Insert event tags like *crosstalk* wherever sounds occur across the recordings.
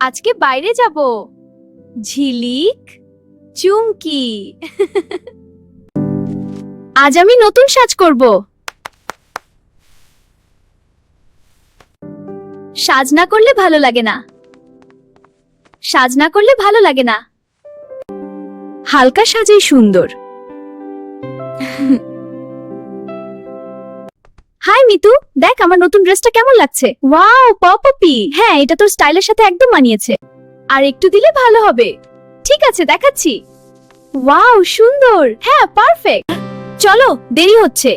আজকে বাইরে যাব। ঝিলিক, চুমকি। আজ আমি নতুন সাজ করব। সাজ না করলে ভালো লাগে না। সাজ না করলে ভালো লাগে না। হালকা সাজেই সুন্দর। হাই মিতু। দেখ, আমার নতুন ড্রেসটা কেমন লাগছে? ওয়াও পপপি হ্যাঁ এটা তোর স্টাইলের সাথে একদম মানিয়েছে। আর একটু দিলে ভালো হবে। ঠিক আছে, দেখাচ্ছি। ওয়াও সুন্দর! হ্যাঁ পারফেক্ট চলো, দেরি হচ্ছে।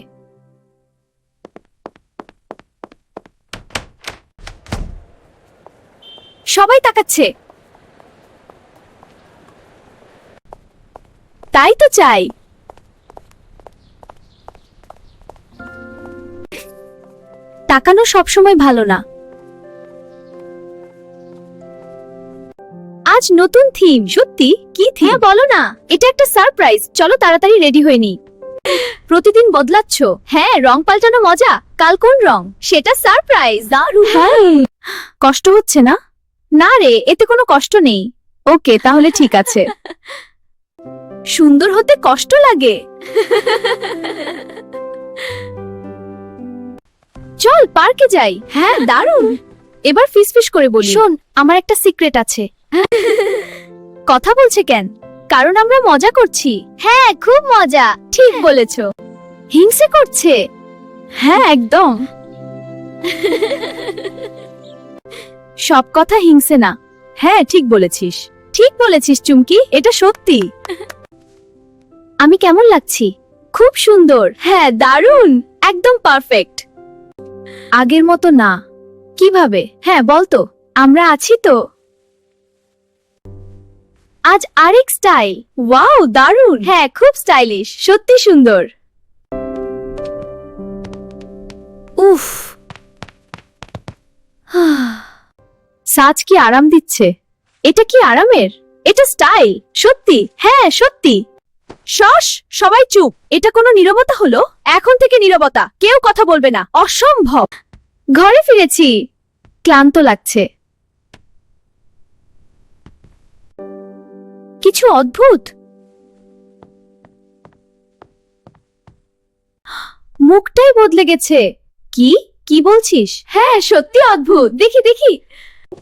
সবাই তাকাচ্ছে। তাই তো চাই। তাকানো সবসময় ভালো না। আজ নতুন থিম সত্যি? কি থিম হ্যাঁ বলো না। এটা একটা সারপ্রাইজ চলো তাড়াতাড়ি রেডি হয়ে নি প্রতিদিন বদলাচ্ছ? হ্যাঁ রং পাল্টানো মজা। কাল কোন রং? সেটা সারপ্রাইজ দারুণ। কষ্ট হচ্ছে না? না রে এতে কোনো কষ্ট নেই। ওকে তাহলে ঠিক আছে। সুন্দর হতে কষ্ট লাগে। চল পার্কে যাই। হ্যাঁ দারুণ। এবার ফিস ফিস করে বলি। শোন আমার একটা সিক্রেট আছে। কথা বলছে কেন? কারণ আমরা মজা করছি। হ্যাঁ খুব মজা। ঠিক বলেছ। হিংসে করছে? হ্যাঁ একদম। সব কথা হিংসে না। হ্যাঁ ঠিক বলেছিস। ঠিক বলেছিস চুমকি এটা সত্যি। আমি কেমন লাগছি? খুব সুন্দর। হ্যাঁ দারুণ। একদম পারফেক্ট আগের মতো না। কীভাবে? হ্যাঁ বলতো আমরা আছি তো। আজ আরেক স্টাইল। ওয়াও দারুণ! হ্যাঁ খুব স্টাইলিশ। সত্যি সুন্দর। উফ! সাজ কি আরাম দিচ্ছে? এটা কি আরামের? এটা স্টাইল। সত্যি। হ্যাঁ সত্যি। শশ সবাই চুপ। এটা কোনো নীরবতা হলো? এখন থেকে নীরবতা, কেউ কথা বলবে না। অসম্ভব। ঘরে ফিরেছি। ক্লান্ত লাগছে। কিছু অদ্ভুত। মুখটাই বদলে গেছে। কি? কি বলছিস? হ্যাঁ সত্যি অদ্ভুত। দেখি দেখি।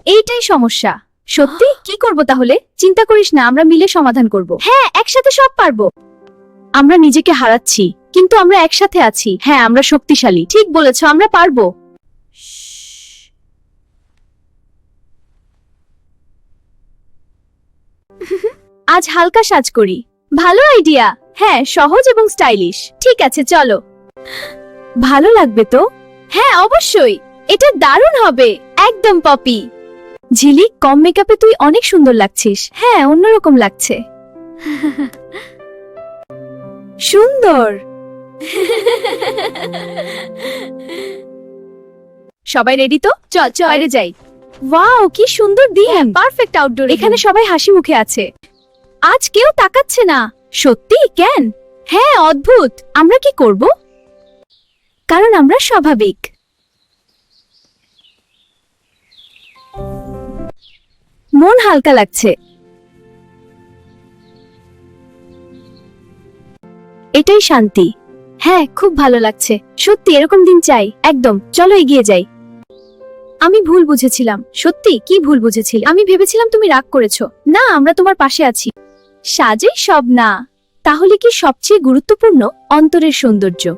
এইটাই সমস্যা। সত্যি? *gasps* কি করব তাহলে? চিন্তা করিস না আমরা মিলে সমাধান করব। হ্যাঁ একসাথে সব পারব। আমরা নিজেকে হারাচ্ছি কিন্তু আমরা একসাথে আছি। হ্যাঁ আমরা শক্তিশালী। ঠিক বলেছ আমরা পারব। *laughs* আজ হালকা সাজ করি। ভালো আইডিয়া। হ্যাঁ সহজ এবং স্টাইলিশ। ঠিক আছে চলো। ভালো লাগবে তো? হ্যাঁ অবশ্যই। এটা দারুণ হবে। একদম পপি। ঝিলিক কম মেকআপে তুই অনেক সুন্দর লাগছিস। হ্যাঁ অন্যরকম লাগছে। সুন্দর। সবাই রেডি তো? চল চল। বাইরে যাই। ওয়াও কি সুন্দর দিন। পারফেক্ট আউটডোর এখানে সবাই হাসি মুখে আছে। আজ কেউ তাকাচ্ছে না। সত্যি? কেন? হ্যাঁ অদ্ভুত। আমরা কি করব? কারণ আমরা স্বাভাবিক। মন হালকা লাগছে। এটাই শান্তি। হ্যাঁ খুব ভালো লাগছে। সত্যি, এরকম দিন চাই। একদম, চলো এগিয়ে যাই। আমি ভুল বুঝেছিলাম। সত্যি? কি ভুল বুঝেছিলি? আমি ভেবেছিলাম তুমি রাগ করেছ। না, আমরা তোমার পাশে আছি। সাজে সব না। তাহলে কি সবচেয়ে গুরুত্বপূর্ণ? অন্তরের সৌন্দর্য।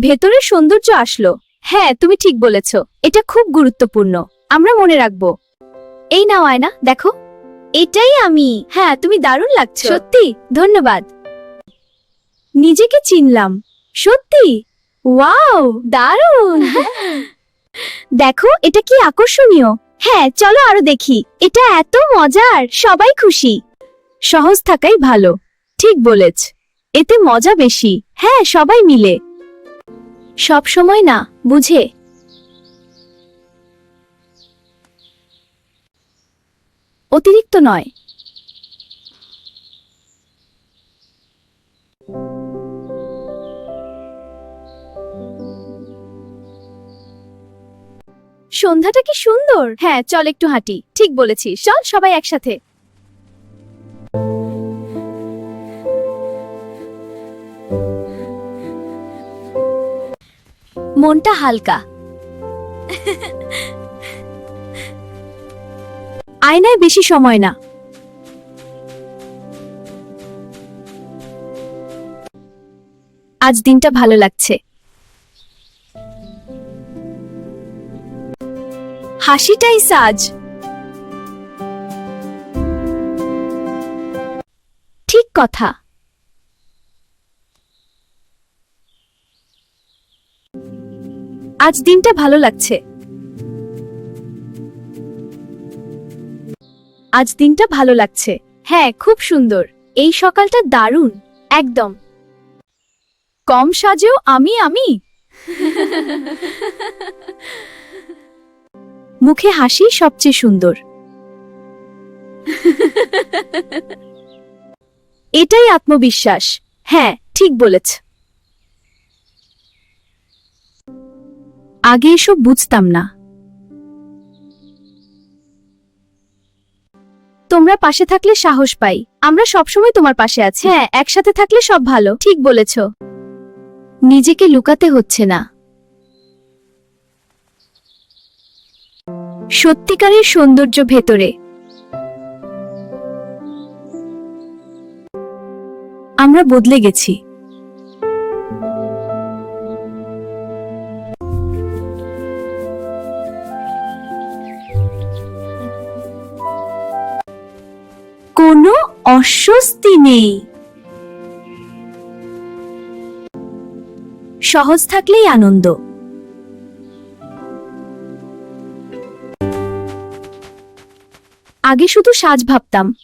ভেতরের সৌন্দর্য আসলো। হ্যাঁ তুমি ঠিক বলেছ। এটা খুব গুরুত্বপূর্ণ। আমরা মনে রাখব। এই নাও আয়না দেখো। এটাই আমি। হ্যাঁ তুমি দারুণ লাগছে। সত্যি ধন্যবাদ। নিজেকে চিনলাম। সত্যি? ওয়াও দারুণ। *laughs* দেখো এটা কি আকর্ষণীয়। হ্যাঁ চলো আরও দেখি। এটা এত মজার সবাই খুশি। সহজ থাকাই ভালো। ঠিক বলেছ। এতে মজা বেশি। হ্যাঁ সবাই মিলে। সব সময় না বুঝে। অতিরিক্ত নয়। সন্ধ্যাটা কি সুন্দর? হ্যাঁ চল একটু হাঁটি। ঠিক বলেছিস। চল সবাই একসাথে। মনটা হালকা। *laughs* আয়নায় বেশি সময় না। আজ দিনটা ভালো লাগছে। হাসিটাই সাজ। ঠিক কথা। আজ দিনটা ভালো লাগছে। আজ দিনটা ভালো লাগছে। হ্যাঁ খুব সুন্দর। এই সকালটা দারুণ। একদম। কম সাজেও আমি আমি। মুখে হাসি সবচেয়ে সুন্দর। এটাই আত্মবিশ্বাস। হ্যাঁ ঠিক বলেছ। আগে এসব বুঝতাম না। তোমরা পাশে থাকলে সাহস পাই। আমরা সবসময় তোমার পাশে আছি। হ্যাঁ একসাথে থাকলে সব ভালো। ঠিক বলেছ। নিজেকে লুকাতে হচ্ছে না। সত্যিকারের সৌন্দর্য ভেতরে। আমরা বদলে গেছি। অস্বস্তি নেই। সহজ থাকলেই আনন্দ। আগে শুধু সাজ ভাবতাম।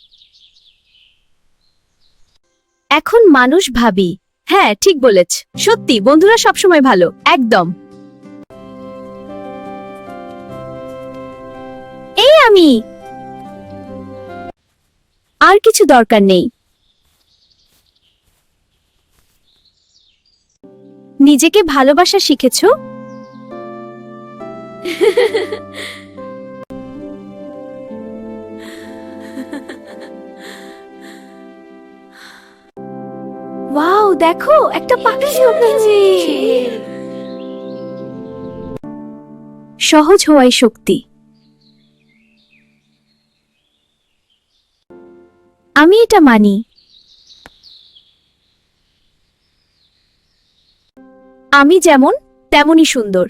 এখন মানুষ ভাবি। হ্যাঁ ঠিক বলেছ। সত্যি, বন্ধুরা সবসময় ভালো, একদম। এই আমি। আর কিছু দরকার নেই। নিজেকে ভালোবাসা শিখেছ? ওয়াও দেখো একটা পাখি সহজ হওয়াই শক্তি। আমি এটা মানি। আমি যেমন, তেমনই সুন্দর।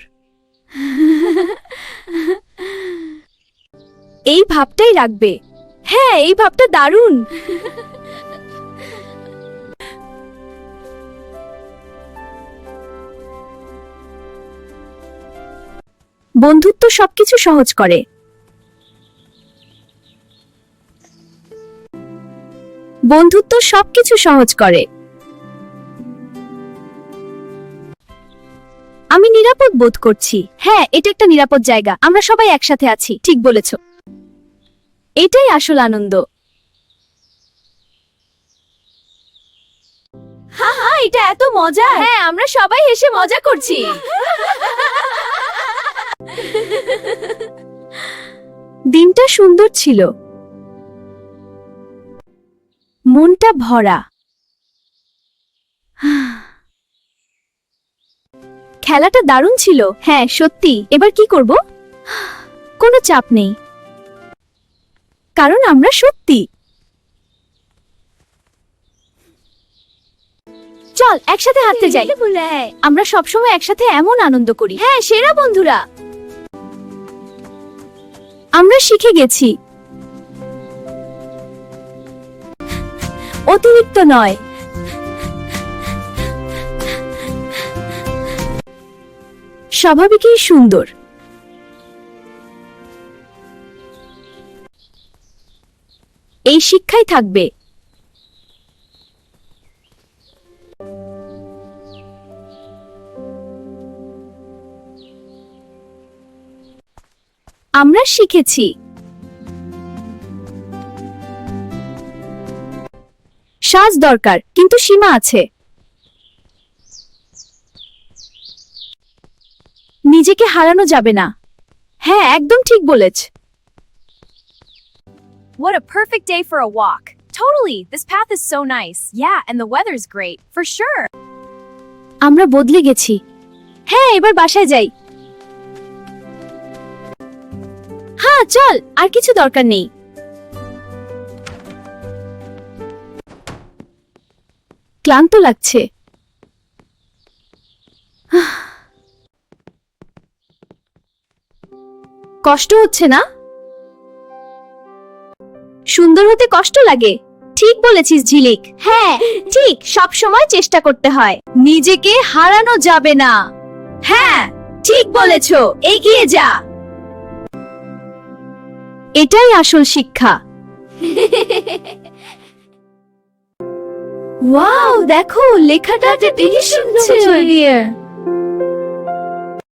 এই ভাবটাই রাখবে। হ্যাঁ এই ভাবটা দারুণ। বন্ধুত্ব সবকিছু সহজ করে। বন্ধুত্ব সবকিছু সহজ করে। আমি নিরাপদ বোধ করছি। হ্যাঁ এটা একটা নিরাপদ জায়গা। আমরা সবাই একসাথে আছি ঠিক বলেছ। এটাই আসল আনন্দ। হা হা এটা এত মজা। হ্যাঁ আমরা সবাই এসে মজা করছি। দিনটা সুন্দর ছিল। মনটা ভরা। খেলাটা দারুণ ছিল। হ্যাঁ সত্যি। এবার কি করব? কোনো চাপ নেই। কারণ আমরা সত্যি। চল, একসাথে হাঁটতে যাই। আমরা সবসময় একসাথে এমন আনন্দ করি। হ্যাঁ সেরা বন্ধুরা। আমরা শিখে গেছি। অতিরিক্ত নয়। স্বাভাবিকই সুন্দর। এই শিক্ষাই থাকবে। আমরা শিখেছি। সাজ দরকার কিন্তু সীমা আছে নিজেকে হারানো যাবে না হ্যাঁ একদম ঠিক বলেছ What a perfect day for a walk. Totally. This path is so nice. Yeah, and the weather's great. For sure. আমরা বদলে গেছি হ্যাঁ এবার বাসায় যাই হ্যাঁ চল আর কিছু দরকার নেই ক্লান্ত লাগছে। কষ্ট হচ্ছে না? সুন্দর হতে কষ্ট লাগে। ঠিক বলেছিস ঝিলিক। হ্যাঁ ঠিক, সব সময় চেষ্টা করতে হয়। নিজেকে হারানো যাবে না। হ্যাঁ ঠিক বলেছ, এগিয়ে যা। এটাই আসল শিক্ষা। ওয়াও দেখো লেখাটা যে বেশি সুন্দর